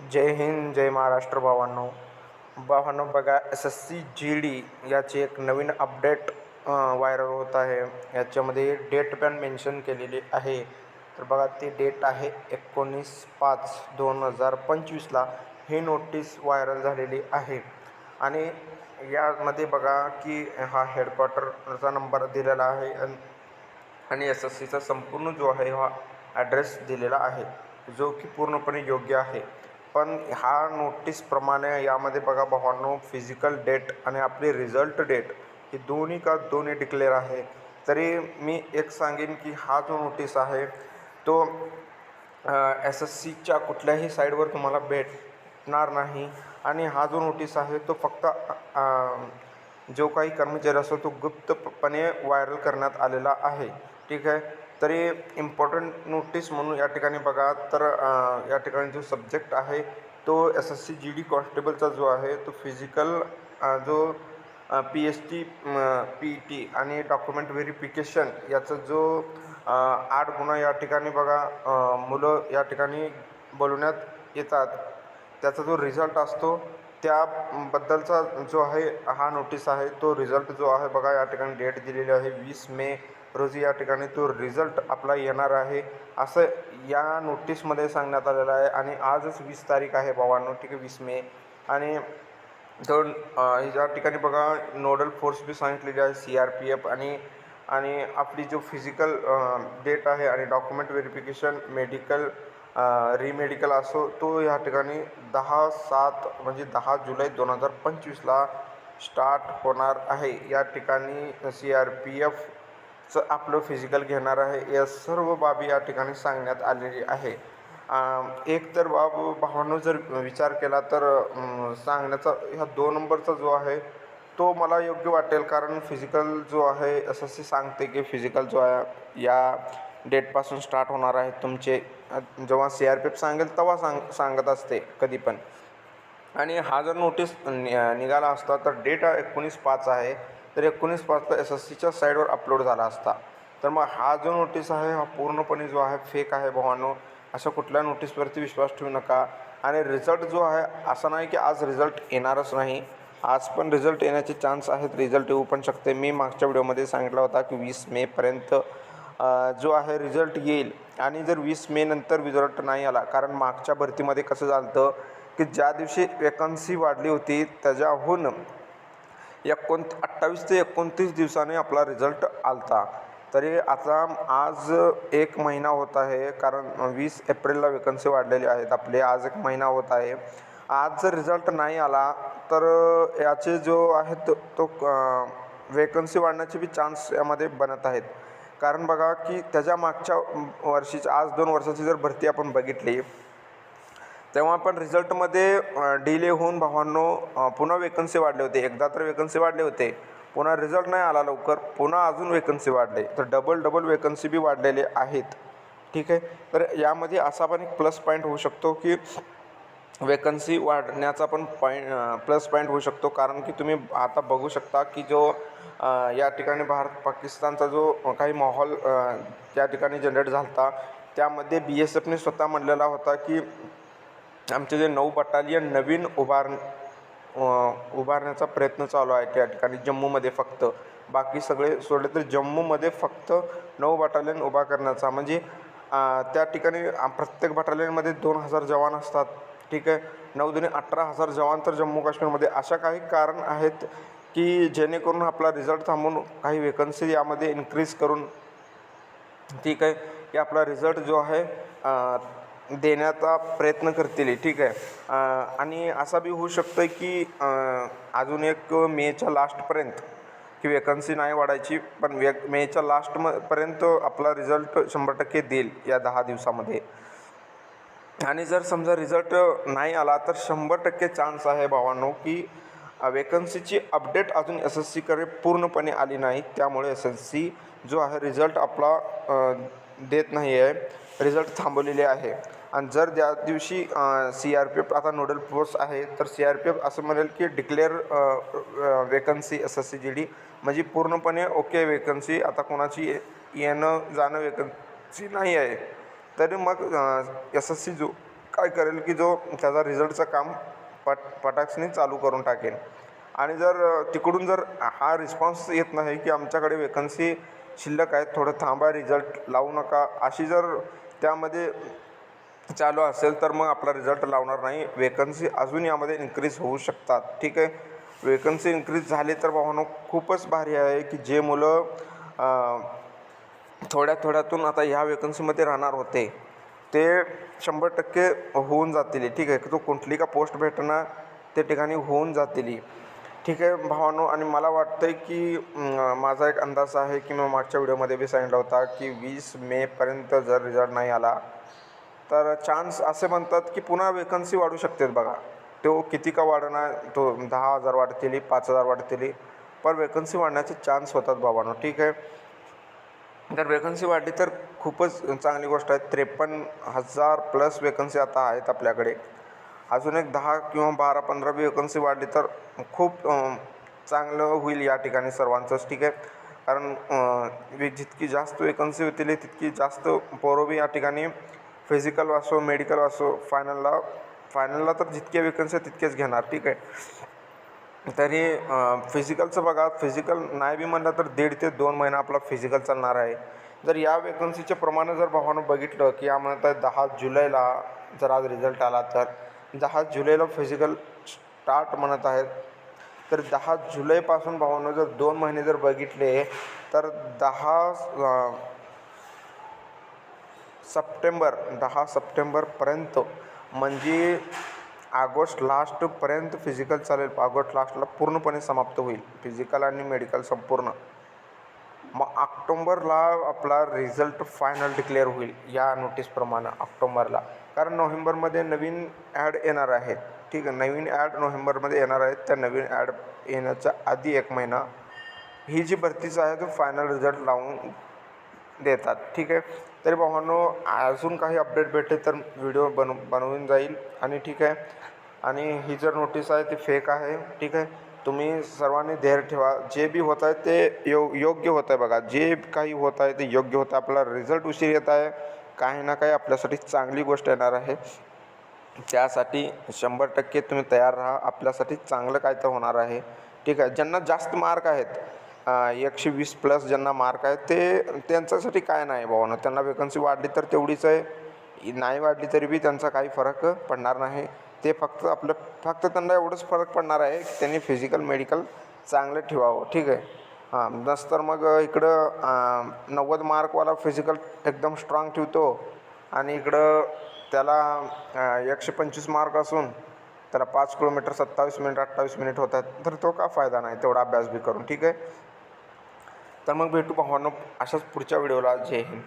जय हिंद जय महाराष्ट्र भावांनो भावांनो बघा S S C G D याची एक नवीन अपडेट व्हायरल होत आहे. याच्यामध्ये डेट पण मेन्शन केलेली आहे. तर बघा ती डेट आहे एकोणीस पाच दोन हजार पंचवीसला ही नोटीस व्हायरल झालेली आहे. आणि यामध्ये बघा की हा हेडक्वार्टरचा नंबर दिलेला आहे आणि एस एस सीचा संपूर्ण जो आहे हा ॲड्रेस दिलेला आहे. जो की पूर्णपणे योग्य आहे. पण ह्या नोटीसप्रमाणे यामध्ये बघा भावांनो फिजिकल डेट आणि आपली रिझल्ट डेट ही दोन्ही का दोन्ही डिक्लेअर आहे? तरी मी एक सांगेन की हा जो नोटीस आहे तो एस एस सीच्या कुठल्याही साईडवर तुम्हाला भेटणार नाही. आणि हा जो नोटीस आहे तो फक्त जो काही कर्मचारी असतो तो गुप्तपणे व्हायरल करण्यात आलेला आहे. ठीक आहे? तरी इम्पॉर्टंट नोटीस म्हणून या ठिकाणी बघा तर या ठिकाणी जो सब्जेक्ट आहे तो S S C G D कॉन्स्टेबलचा जो आहे तो फिजिकल जो P S T P T आणि डॉक्युमेंट व्हेरिफिकेशन याचा जो आठ गुन्हा या ठिकाणी बघा मुलं या ठिकाणी बोलवण्यात येतात. त्याचा जो रिझल्ट असतो त्याबद्दलचा जो आहे हा नोटीस आहे तो रिझल्ट जो आहे बघा या ठिकाणी डेट दिलेली आहे वीस मे रोजी या ठिकाणी तो रिझल्ट आपला येणार आहे. असं या नोटीसमध्ये सांगण्यात आलेलं आहे. आणि आजच वीस तारीख आहे भावांनो ठीक आहे वीस मे. आणि दोन या ठिकाणी बघा नोडल फोर्स बी सांगितलेली आहे सी आर पी एफ आणि आणि आपली जो फिजिकल डेट आहे आणि डॉक्युमेंट व्हेरिफिकेशन मेडिकल रिमेडिकल असो तो या ठिकाणी दहा सात म्हणजे दहा जुलै दोन हजार पंचवीसला स्टार्ट होणार आहे. या ठिकाणी सी आर पी एफ चं आपलं फिजिकल घेणार आहे या सर्व बाबी या ठिकाणी सांगण्यात आलेली आहे. एक तर बाब भावानं जर विचार केला तर सांगण्याचा ह्या दोन नंबरचा जो आहे तो मला योग्य वाटेल. कारण फिजिकल जो आहे एस एस सी सांगते की फिजिकल जो आहे या डेटपासून स्टार्ट होणार आहे. तुमचे जेव्हा सी आर पी एफ सांगेल तेव्हा सांग सांगत असते कधी पण. आणि हा जर नोटीस नि निघाला असता तर डेट एकोणीस पाच आहे. तर एकोणीस पाचला एस एस सीच्या साईडवर अपलोड झाला असता. तर मग हा जो नोटीस आहे हा पूर्णपणे जो आहे फेक आहे भवानो. अशा कुठल्या नोटीसवरती विश्वास ठेवू नका. आणि रिझल्ट जो आहे असा नाही की आज रिझल्ट येणारच नाही. आज पण रिझल्ट येण्याचे चान्स आहेत रिझल्ट येऊ पण शकते. मी मागच्या व्हिडिओमध्ये सांगितला होता की वीस मेपर्यंत जो आहे रिझल्ट येईल. आणि जर वीस मे नंतर रिझल्ट नाही आला कारण मागच्या भरतीमध्ये कसं झालं होतं की ज्या दिवशी वेकन्सी वाढली होती त्याच्याहून एकोण अठ्ठावीस ते एकोणतीस दिवसाने आपला रिझल्ट आलता. तरी आता आज एक महिना होत आहे कारण वीस एप्रिलला वेकन्सी वाढलेली आहेत आपले. आज एक महिना होत आहे. आज जर रिझल्ट नाही आला तर याचे जो आहे तो तो वेकन्सी वाढण्याचे बी चान्स यामध्ये बनत आहेत. कारण बघा की त्याच्या मागच्या वर्षीची आज दोन वर्षाची जर भरती आपण बघितली तेव्हा पण रिझल्टमध्ये डिले होऊन भावांनो पुन्हा वेकन्सी वाढले होते. एकदा तर वेकन्सी वाढले होते. पुन्हा रिझल्ट नाही आला लवकर. पुन्हा अजून वेकन्सी वाढले. तर डबल डबल वेकन्सी बी वाढलेले आहेत. ठीक आहे? तर यामध्ये असा पण एक प्लस पॉईंट होऊ शकतो की वेकन्सी वाढण्याचा पण पॉईंट प्लस पॉईंट होऊ शकतो. कारण की तुम्ही आता बघू शकता की जो या ठिकाणी भारत पाकिस्तानचा जो काही माहोल त्या ठिकाणी जनरेट झाला होता त्यामध्ये बी एस एफने स्वतः म्हणलेला होता की आमचे जे नऊ बटालियन नवीन उभार उभारण्याचा प्रयत्न चालू आहे त्या ठिकाणी जम्मूमध्ये फक्त. बाकी सगळे सोडले तर जम्मूमध्ये फक्त नऊ बटालियन उभा करण्याचा. म्हणजे त्या ठिकाणी प्रत्येक बटालियनमध्ये दोन हजार जवान असतात. ठीक आहे? नऊ दुने अठरा हजार जवान तर जम्मू काश्मीरमध्ये. अशा काही कारण आहेत की जेणेकरून आपला रिझल्ट थांबून काही वेकन्सी यामध्ये इन्क्रीज करून ठीक आहे? की आपला रिझल्ट जो आहे देण्याचा प्रयत्न करतील ठीक आहे. आणि असा बी होऊ शकतं की अजून एक मेच्या लास्टपर्यंत की वेकन्सी नाही वाढायची पण वे मेच्या लास्ट म पर्यंत आपला रिझल्ट शंभर टक्के देईल या दहा दिवसामध्ये. आणि जर समजा रिझल्ट नाही आला तर शंभर टक्के चान्स आहे भावांनो की वेकन्सीची अपडेट अजून एस एस सीकडे पूर्णपणे आली नाही. त्यामुळे एस एस सी जो आहे रिझल्ट आपला देत नाही आहे रिझल्ट थांबवलेले आहे. आणि जर ज्या दिवशी सी आर पी एफ आता नोडल पोस्ट आहे तर सी आर पी एफ असं म्हणेल की declare vacancy S S C G D म्हणजे पूर्णपणे ओके वेकन्सी आता कोणाची ये- येणं जाणं वेकन्सी नाही आहे तरी मग एस एस सी जो काय करेल की जो त्याचा रिझल्टचं काम पट पटाक्षणी चालू करून टाकेल आणि जर तिकडून जर हा रिस्पॉन्स येत नाही की आमच्याकडे वेकन्सी शिल्लक आहेत थोडं थांबा रिझल्ट लावू नका अशी जर त्यामध्ये चालू असेल तर मग आपला रिझल्ट लावणार नाही. वेकन्सी अजून यामध्ये इन्क्रीज होऊ शकतात. ठीक आहे? वेकन्सी इन्क्रीज झाली तर भावानो खूपच भारी आहे की जे मुलं थोड्या थोड्यातून आता ह्या वेकन्सीमध्ये राहणार होते ते शंभर टक्के होऊन जातील. ठीक आहे? तो कुठली का पोस्ट भेटणार त्या ठिकाणी होऊन जातील. ठीक आहे भावानो? आणि मला वाटतं आहे की माझा एक अंदाज आहे की मी मागच्या व्हिडिओमध्ये बी सांगितला होता की वीस मेपर्यंत जर रिझल्ट नाही आला तर चान्स असे म्हणतात की पुन्हा वेकन्सी वाढू शकतात बघा. तो किती का वाढणार? तो दहा हजार वाढतील पाच हजार वाढतील पण वेकन्सी वाढण्याचे चान्स होतात बाबांनो. ठीक आहे? जर वेकन्सी वाढली तर खूपच चांगली गोष्ट आहे. त्रेपन्न हजार प्लस वेकन्सी आता आहेत आपल्याकडे. अजून एक दहा किंवा बारा पंधरा बी वेकन्सी वाढली तर खूप चांगलं होईल या ठिकाणी सर्वांचंच. ठीक आहे? कारण जितकी जास्त वेकन्सी होतील तितकी जास्त पोरं बी या ठिकाणी फिजिकल असो मेडिकल असो फायनलला फायनलला तर जितके वेकन्सी तितकेच घेणार ठीक आहे? तरी फिजिकलचं बघा फिजिकल नाही बी म्हणलं तर दीड ते दोन महिना आपला फिजिकल चालणार आहे. जर या वेकन्सीचे प्रमाणे जर भावानं बघितलं की या म्हणत आहे दहा जुलैला जर आज रिझल्ट आला तर दहा जुलैला फिजिकल स्टार्ट म्हणत आहेत तर दहा जुलैपासून भावानं जर दोन महिने जर बघितले तर दहा सप्टेंबर दहा सप्टेंबरपर्यंत. म्हणजे ऑगस्ट लास्टपर्यंत फिजिकल चालेल. ऑगस्ट लास्टला पूर्णपणे समाप्त होईल. फिजिकल आणि मेडिकल संपूर्ण. मग ऑक्टोंबरला आपला रिझल्ट फायनल डिक्लेअर होईल या नोटीसप्रमाणे ऑक्टोंबरला. कारण नोव्हेंबरमध्ये नवीन ॲड येणार आहेत ठीक आहे नवीन ॲड नोव्हेंबरमध्ये येणार आहेत त्या नवीन ॲड येण्याच्या आधी एक महिना. ही जी भरतीचं आहे तो फायनल रिझल्ट लावून देतात. ठीक आहे? तरी भावांनो अजून काही अपडेट भेटले तर व्हिडिओ बनव बनवून जाईल. आणि ठीक आहे? आणि ही जर नोटीस आहे ती फेक आहे. ठीक आहे? तुम्ही सर्वांनी धैर्य ठेवा. जे बी होत आहे ते यो योग्य होत आहे बघा. जे काही होत आहे ते योग्य होतं आपला रिझल्ट उशीर येत आहे. काही ना काही आपल्यासाठी चांगली गोष्ट येणार आहे. त्यासाठी शंभर टक्के तुम्ही तयार राहा. आपल्यासाठी चांगलं काय तर होणार आहे. ठीक आहे? ज्यांना जास्त मार्क आहेत एकशे वीस प्लस ज्यांना मार्क आहेत ते त्यांच्यासाठी काय नाही भावानं त्यांना वेकन्सी वाढली तर तेवढीच आहे. नाही वाढली तरी बी त्यांचा काही फरक पडणार नाही. ते फक्त आपलं फक्त त्यांना एवढंच फरक पडणार आहे की त्यांनी फिजिकल मेडिकल चांगलं ठेवावं. ठीक आहे? हां नसतर मग इकडं नव्वद मार्कवाला फिजिकल एकदम स्ट्रॉंग ठेवतो. आणि इकडं त्याला एकशे पंचवीस मार्क असून त्याला पाच किलोमीटर सत्तावीस मिनिट अठ्ठावीस मिनिट होतात. तर तो का फायदा नाही? तेवढा अभ्यास बी करून. ठीक आहे? तर मग भेटू भावांनो अशाच पुढच्या व्हिडिओला. जय हिंद.